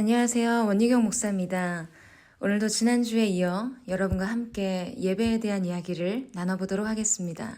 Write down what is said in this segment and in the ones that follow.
안녕하세요. 원희경 목사입니다. 오늘도 지난주에 이어 여러분과 함께 예배에 대한 이야기를 나눠보도록 하겠습니다.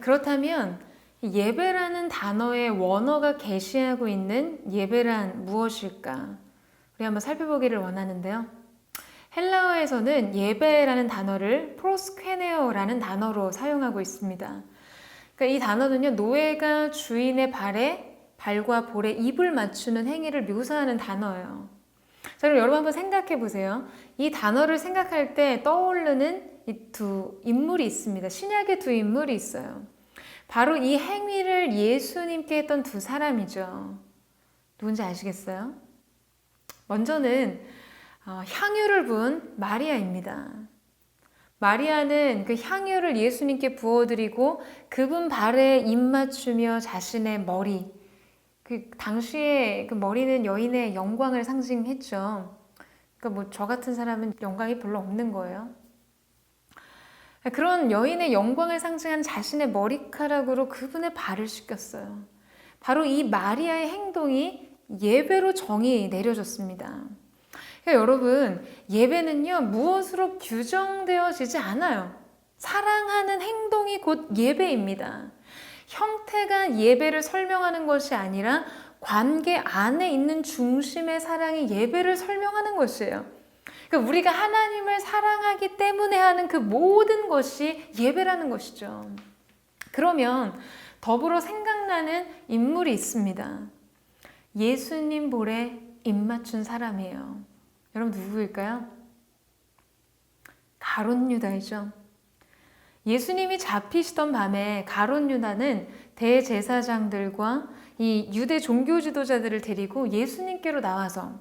그렇다면 예배라는 단어의 원어가 계시하고 있는 예배란 무엇일까? 우리 한번 살펴보기를 원하는데요. 헬라어에서는 예배라는 단어를 프로스케네어라는 단어로 사용하고 있습니다. 그러니까 이 단어는요, 노예가 주인의 발에 발과 볼에 입을 맞추는 행위를 묘사하는 단어예요. 자, 그럼 여러분 한번 생각해 보세요. 이 단어를 생각할 때 떠오르는 이 두 인물이 있습니다. 신약의 두 인물이 있어요. 바로 이 행위를 예수님께 했던 두 사람이죠. 누군지 아시겠어요? 먼저는 어, 향유를 부은 마리아입니다. 마리아는 그 향유를 예수님께 부어드리고 그분 발에 입 맞추며 자신의 머리, 그 당시에 그 머리는 여인의 영광을 상징했죠. 그러니까 뭐 저 같은 사람은 영광이 별로 없는 거예요. 그런 여인의 영광을 상징한 자신의 머리카락으로 그분의 발을 씻겼어요. 바로 이 마리아의 행동이 예배로 정이 내려졌습니다. 그러니까 여러분, 예배는요, 무엇으로 규정되어지지 않아요. 사랑하는 행동이 곧 예배입니다. 형태가 예배를 설명하는 것이 아니라 관계 안에 있는 중심의 사랑이 예배를 설명하는 것이에요. 그러니까 우리가 하나님을 사랑하기 때문에 하는 그 모든 것이 예배라는 것이죠. 그러면 더불어 생각나는 인물이 있습니다. 예수님 볼에 입 맞춘 사람이에요. 여러분 누구일까요? 가론 유다이죠. 예수님이 잡히시던 밤에 가론 유다는 대제사장들과 이 유대 종교 지도자들을 데리고 예수님께로 나와서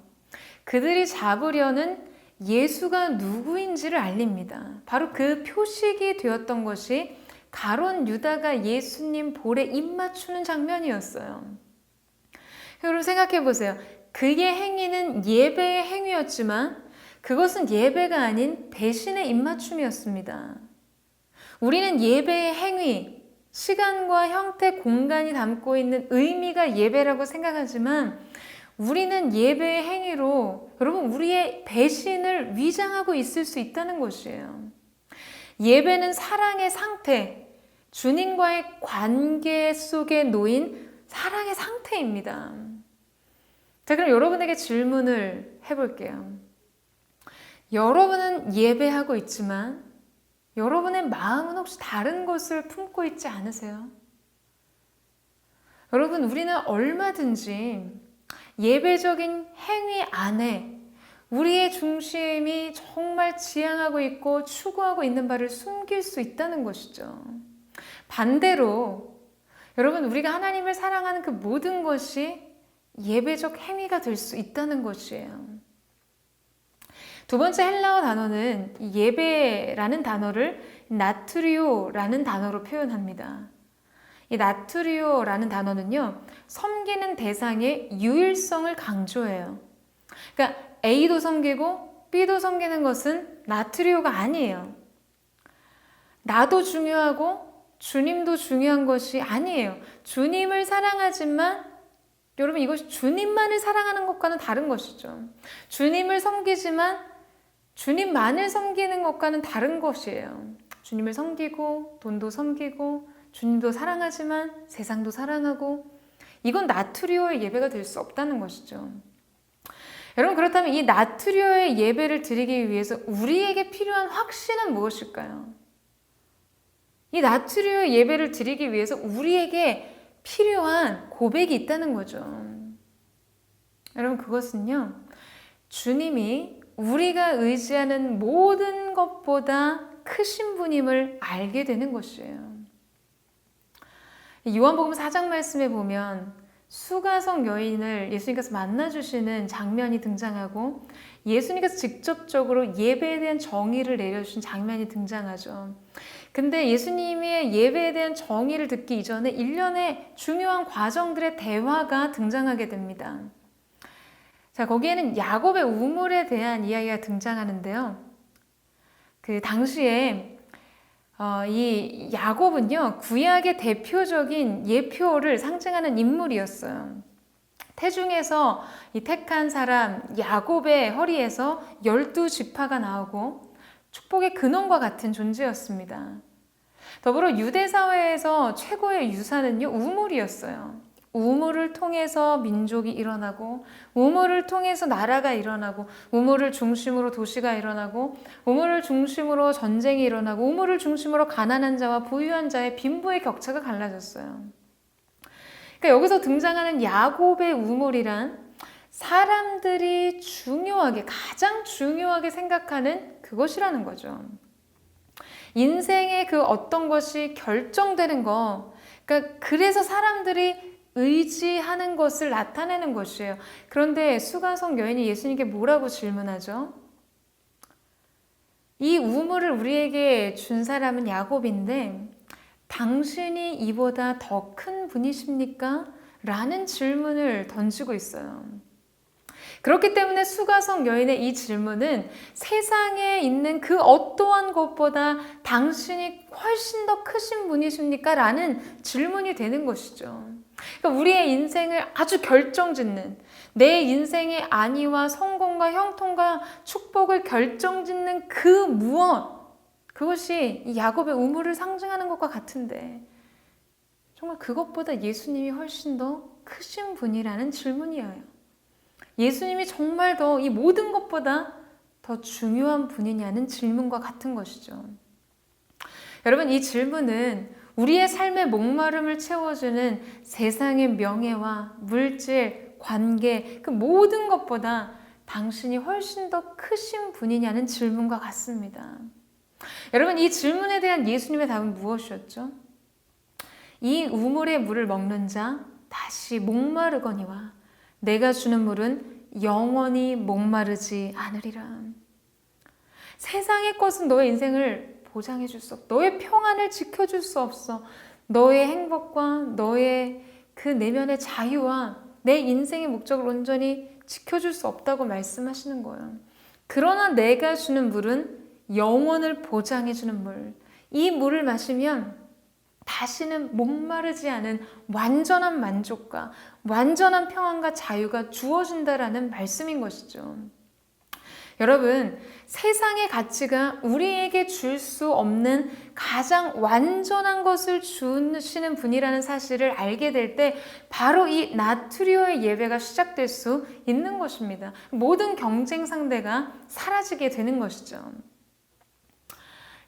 그들이 잡으려는 예수가 누구인지를 알립니다. 바로 그 표식이 되었던 것이 가론 유다가 예수님 볼에 입 맞추는 장면이었어요. 여러분 생각해 보세요. 그의 행위는 예배의 행위였지만 그것은 예배가 아닌 배신의 입맞춤이었습니다. 우리는 예배의 행위, 시간과 형태, 공간이 담고 있는 의미가 예배라고 생각하지만 우리는 예배의 행위로 여러분 우리의 배신을 위장하고 있을 수 있다는 것이에요. 예배는 사랑의 상태, 주님과의 관계 속에 놓인 사랑의 상태입니다. 자, 그럼 여러분에게 질문을 해볼게요. 여러분은 예배하고 있지만 여러분의 마음은 혹시 다른 것을 품고 있지 않으세요? 여러분, 우리는 얼마든지 예배적인 행위 안에 우리의 중심이 정말 지향하고 있고 추구하고 있는 바를 숨길 수 있다는 것이죠. 반대로 여러분, 우리가 하나님을 사랑하는 그 모든 것이 예배적 행위가 될 수 있다는 것이에요. 두 번째 헬라어 단어는 예배라는 단어를 나트리오라는 단어로 표현합니다. 이 나트리오라는 단어는요, 섬기는 대상의 유일성을 강조해요. 그러니까 A도 섬기고 B도 섬기는 것은 나트리오가 아니에요. 나도 중요하고 주님도 중요한 것이 아니에요. 주님을 사랑하지만 여러분 이것이 주님만을 사랑하는 것과는 다른 것이죠. 주님을 섬기지만 주님만을 섬기는 것과는 다른 것이에요. 주님을 섬기고 돈도 섬기고 주님도 사랑하지만 세상도 사랑하고 이건 나트리오의 예배가 될 수 없다는 것이죠. 여러분 그렇다면 이 나트리오의 예배를 드리기 위해서 우리에게 필요한 확신은 무엇일까요? 이 나트리오의 예배를 드리기 위해서 우리에게 필요한 고백이 있다는 거죠. 여러분 그것은요. 주님이 우리가 의지하는 모든 것보다 크신 분임을 알게 되는 것이에요. 요한복음 4장 말씀에 보면 수가성 여인을 예수님께서 만나주시는 장면이 등장하고 예수님께서 직접적으로 예배에 대한 정의를 내려주신 장면이 등장하죠. 근데 예수님의 예배에 대한 정의를 듣기 이전에 일련의 중요한 과정들의 대화가 등장하게 됩니다. 자, 거기에는 야곱의 우물에 대한 이야기가 등장하는데요. 그 당시에 어, 이 야곱은요, 구약의 대표적인 예표를 상징하는 인물이었어요. 태중에서 이 택한 사람 야곱의 허리에서 열두 지파가 나오고 축복의 근원과 같은 존재였습니다. 더불어 유대 사회에서 최고의 유산은요 우물이었어요. 우물을 통해서 민족이 일어나고 우물을 통해서 나라가 일어나고 우물을 중심으로 도시가 일어나고 우물을 중심으로 전쟁이 일어나고 우물을 중심으로 가난한 자와 부유한 자의 빈부의 격차가 갈라졌어요. 그러니까 여기서 등장하는 야곱의 우물이란 사람들이 중요하게 가장 중요하게 생각하는 그것이라는 거죠. 인생의 그 어떤 것이 결정되는 거. 그러니까 그래서 사람들이 의지하는 것을 나타내는 것이에요. 그런데 수가성 여인이 예수님께 뭐라고 질문하죠? 이 우물을 우리에게 준 사람은 야곱인데 당신이 이보다 더 큰 분이십니까? 라는 질문을 던지고 있어요. 그렇기 때문에 수가성 여인의 이 질문은 세상에 있는 그 어떠한 것보다 당신이 훨씬 더 크신 분이십니까? 라는 질문이 되는 것이죠. 그러니까 우리의 인생을 아주 결정짓는 내 인생의 안위와 성공과 형통과 축복을 결정짓는 그 무엇 그것이 야곱의 우물을 상징하는 것과 같은데 정말 그것보다 예수님이 훨씬 더 크신 분이라는 질문이에요. 예수님이 정말 더 이 모든 것보다 더 중요한 분이냐는 질문과 같은 것이죠. 여러분, 이 질문은 우리의 삶의 목마름을 채워주는 세상의 명예와 물질, 관계, 그 모든 것보다 당신이 훨씬 더 크신 분이냐는 질문과 같습니다. 여러분, 이 질문에 대한 예수님의 답은 무엇이었죠? 이 우물의 물을 먹는 자 다시 목마르거니와 내가 주는 물은 영원히 목마르지 않으리라. 세상의 것은 너의 인생을 보장해 줄 수 없어. 너의 평안을 지켜줄 수 없어. 너의 행복과 너의 그 내면의 자유와 내 인생의 목적을 온전히 지켜줄 수 없다고 말씀하시는 거예요. 그러나 내가 주는 물은 영원을 보장해 주는 물. 이 물을 마시면 다시는 목마르지 않은 완전한 만족과 완전한 평안과 자유가 주어진다라는 말씀인 것이죠. 여러분, 세상의 가치가 우리에게 줄 수 없는 가장 완전한 것을 주시는 분이라는 사실을 알게 될 때 바로 이 나트리오의 예배가 시작될 수 있는 것입니다. 모든 경쟁 상대가 사라지게 되는 것이죠.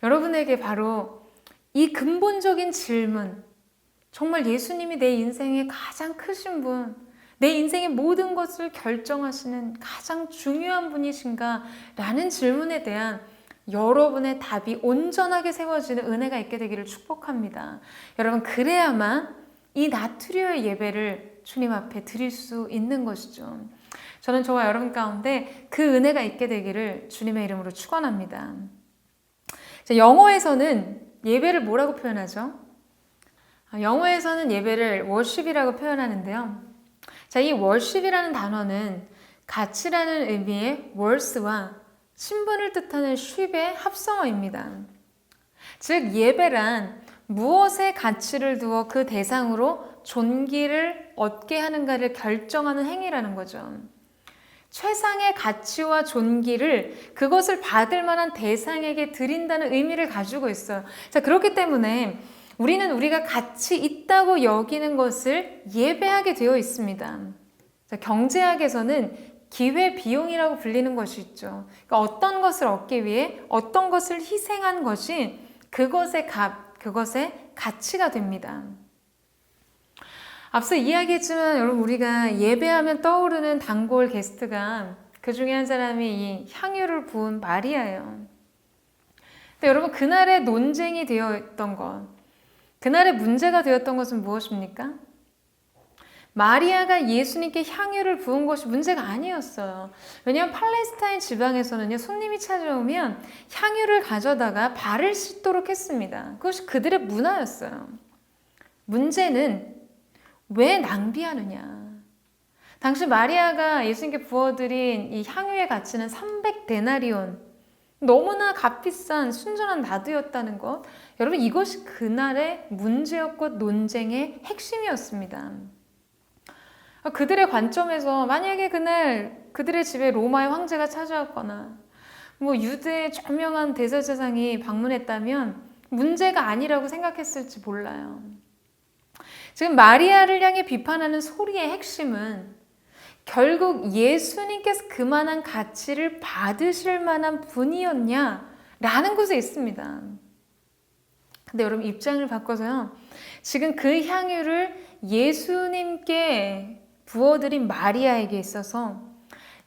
여러분에게 바로 이 근본적인 질문, 정말 예수님이 내 인생의 가장 크신 분, 내 인생의 모든 것을 결정하시는 가장 중요한 분이신가? 라는 질문에 대한 여러분의 답이 온전하게 세워지는 은혜가 있게 되기를 축복합니다. 여러분, 그래야만 이 나트리오의 예배를 주님 앞에 드릴 수 있는 것이죠. 저는 저와 여러분 가운데 그 은혜가 있게 되기를 주님의 이름으로 축원합니다. 영어에서는 예배를 뭐라고 표현하죠? 아, 영어에서는 예배를 월십이라고 표현하는데요. 자, 이 월십이라는 단어는 가치라는 의미의 월스와 신분을 뜻하는 쉽의 합성어입니다. 즉, 예배란 무엇에 가치를 두어 그 대상으로 존귀를 얻게 하는가를 결정하는 행위라는 거죠. 최상의 가치와 존귀를 그것을 받을 만한 대상에게 드린다는 의미를 가지고 있어요. 자, 그렇기 때문에 우리는 우리가 가치 있다고 여기는 것을 예배하게 되어 있습니다. 자, 경제학에서는 기회 비용이라고 불리는 것이 있죠. 그러니까 어떤 것을 얻기 위해 어떤 것을 희생한 것이 그것의 값, 그것의 가치가 됩니다. 앞서 이야기했지만 여러분 우리가 예배하면 떠오르는 단골 게스트가 그 중에 한 사람이 이 향유를 부은 마리아예요. 근데 여러분 그날의 논쟁이 되었던 것, 그날의 문제가 되었던 것은 무엇입니까? 마리아가 예수님께 향유를 부은 것이 문제가 아니었어요. 왜냐하면 팔레스타인 지방에서는요, 손님이 찾아오면 향유를 가져다가 발을 씻도록 했습니다. 그것이 그들의 문화였어요. 문제는 왜 낭비하느냐? 당시 마리아가 예수님께 부어드린 이 향유의 가치는 300데나리온. 너무나 값비싼 순전한 나두였다는 것. 여러분 이것이 그날의 문제였고 논쟁의 핵심이었습니다. 그들의 관점에서 만약에 그날 그들의 집에 로마의 황제가 찾아왔거나 뭐 유대의 저명한 대제사장이 방문했다면 문제가 아니라고 생각했을지 몰라요. 지금 마리아를 향해 비판하는 소리의 핵심은 결국 예수님께서 그만한 가치를 받으실 만한 분이었냐 라는 곳에 있습니다. 근데 여러분 입장을 바꿔서요. 지금 그 향유를 예수님께 부어드린 마리아에게 있어서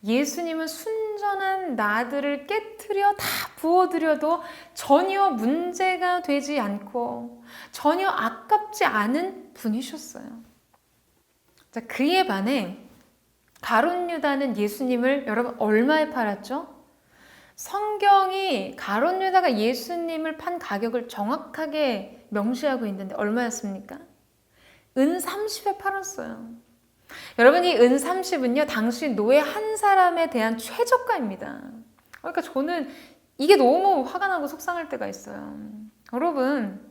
예수님은 순전한 나들을 깨뜨려 다 부어드려도 전혀 문제가 되지 않고 전혀 아깝지 않은 분이셨어요. 자, 그에 반해 가론 유다는 예수님을 여러분 얼마에 팔았죠? 성경이 가론 유다가 예수님을 판 가격을 정확하게 명시하고 있는데 얼마였습니까? 은 30에 팔았어요. 여러분 이 은 30은요 당시 노예 한 사람에 대한 최저가입니다. 그러니까 저는 이게 너무 화가 나고 속상할 때가 있어요. 여러분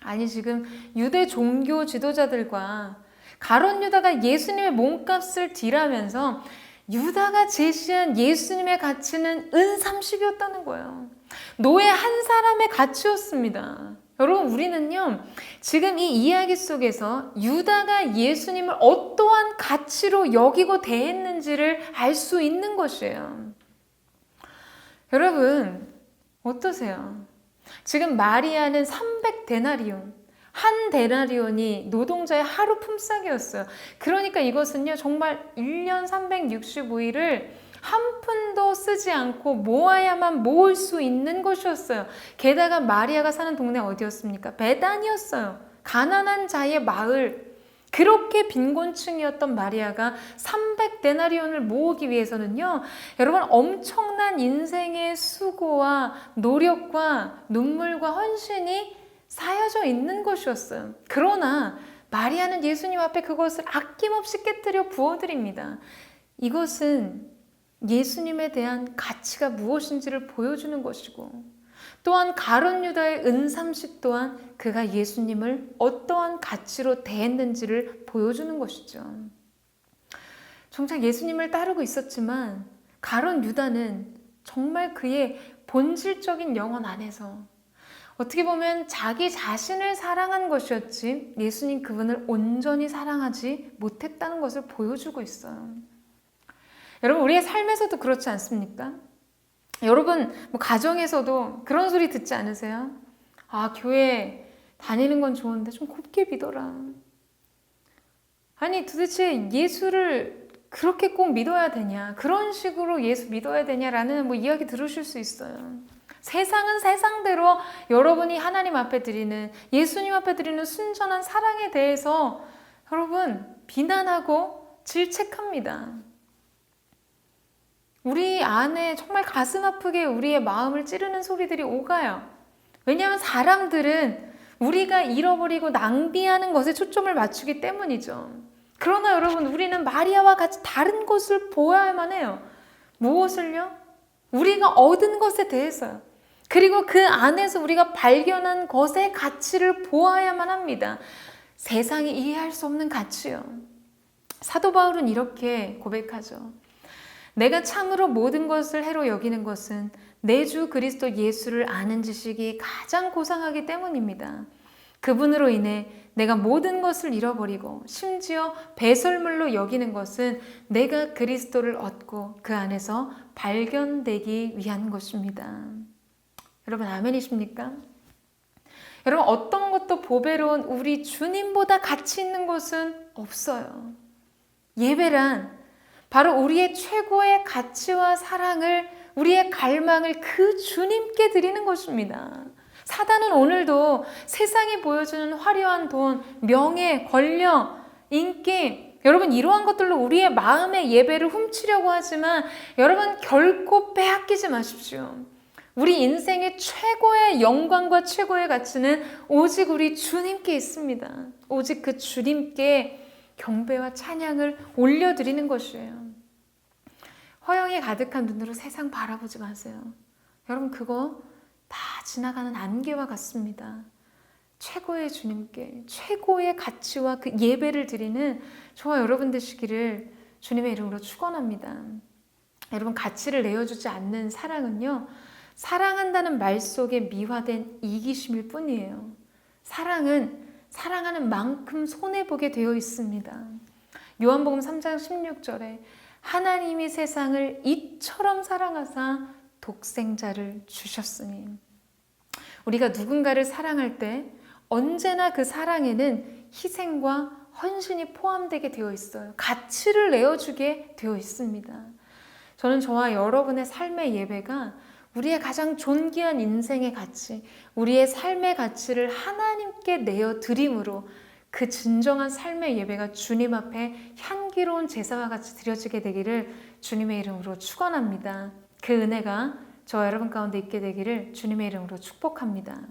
아니 지금 유대 종교 지도자들과 가론 유다가 예수님의 몸값을 딜하면서 유다가 제시한 예수님의 가치는 은 30이었다는 거예요. 노예 한 사람의 가치였습니다. 여러분, 우리는요, 지금 이 이야기 속에서 유다가 예수님을 어떠한 가치로 여기고 대했는지를 알 수 있는 것이에요. 여러분, 어떠세요? 지금 마리아는 300데나리온, 한 데나리온이 노동자의 하루 품삯이었어요. 그러니까 이것은요, 정말 1년 365일을 한 푼도 쓰지 않고 모아야만 모을 수 있는 것이었어요. 게다가 마리아가 사는 동네 어디였습니까? 베단이었어요. 가난한 자의 마을. 그렇게 빈곤층이었던 마리아가 300데나리온을 모으기 위해서는요, 여러분 엄청난 인생의 수고와 노력과 눈물과 헌신이 쌓여져 있는 것이었어요. 그러나 마리아는 예수님 앞에 그것을 아낌없이 깨뜨려 부어드립니다. 이것은 예수님에 대한 가치가 무엇인지를 보여주는 것이고 또한 가론 유다의 은삼식 또한 그가 예수님을 어떠한 가치로 대했는지를 보여주는 것이죠. 정작 예수님을 따르고 있었지만 가론 유다는 정말 그의 본질적인 영혼 안에서 어떻게 보면 자기 자신을 사랑한 것이었지 예수님 그분을 온전히 사랑하지 못했다는 것을 보여주고 있어요. 여러분, 우리의 삶에서도 그렇지 않습니까? 여러분, 뭐 가정에서도 그런 소리 듣지 않으세요? 아, 교회 다니는 건 좋은데 좀 곱게 믿어라. 아니, 도대체 예수를 그렇게 꼭 믿어야 되냐? 그런 식으로 예수 믿어야 되냐라는 뭐 이야기 들으실 수 있어요. 세상은 세상대로 여러분이 하나님 앞에 드리는 예수님 앞에 드리는 순전한 사랑에 대해서 여러분 비난하고 질책합니다. 우리 안에 정말 가슴 아프게 우리의 마음을 찌르는 소리들이 오가요. 왜냐하면 사람들은 우리가 잃어버리고 낭비하는 것에 초점을 맞추기 때문이죠. 그러나 여러분, 우리는 마리아와 같이 다른 것을 보아야만 해요. 무엇을요? 우리가 얻은 것에 대해서요. 그리고 그 안에서 우리가 발견한 것의 가치를 보아야만 합니다. 세상이 이해할 수 없는 가치요. 사도 바울은 이렇게 고백하죠. 내가 참으로 모든 것을 해로 여기는 것은 내 주 그리스도 예수를 아는 지식이 가장 고상하기 때문입니다. 그분으로 인해 내가 모든 것을 잃어버리고 심지어 배설물로 여기는 것은 내가 그리스도를 얻고 그 안에서 발견되기 위한 것입니다. 여러분 아멘이십니까? 여러분 어떤 것도 보배로운 우리 주님보다 가치 있는 것은 없어요. 예배란 바로 우리의 최고의 가치와 사랑을 우리의 갈망을 그 주님께 드리는 것입니다. 사단은 오늘도 세상이 보여주는 화려한 돈, 명예, 권력, 인기, 여러분 이러한 것들로 우리의 마음의 예배를 훔치려고 하지만 여러분 결코 빼앗기지 마십시오. 우리 인생의 최고의 영광과 최고의 가치는 오직 우리 주님께 있습니다. 오직 그 주님께 경배와 찬양을 올려드리는 것이에요. 허영이 가득한 눈으로 세상 바라보지 마세요. 여러분, 그거 다 지나가는 안개와 같습니다. 최고의 주님께 최고의 가치와 그 예배를 드리는 저와 여러분 되시기를 주님의 이름으로 축원합니다. 여러분 가치를 내어주지 않는 사랑은요 사랑한다는 말 속에 미화된 이기심일 뿐이에요. 사랑은 사랑하는 만큼 손해 보게 되어 있습니다. 요한복음 3장 16절에 하나님이 세상을 이처럼 사랑하사 독생자를 주셨으니 우리가 누군가를 사랑할 때 언제나 그 사랑에는 희생과 헌신이 포함되게 되어 있어요. 가치를 내어주게 되어 있습니다. 저는 저와 여러분의 삶의 예배가 우리의 가장 존귀한 인생의 가치, 우리의 삶의 가치를 하나님께 내어 드림으로 그 진정한 삶의 예배가 주님 앞에 향기로운 제사와 같이 드려지게 되기를 주님의 이름으로 축원합니다. 그 은혜가 저와 여러분 가운데 있게 되기를 주님의 이름으로 축복합니다.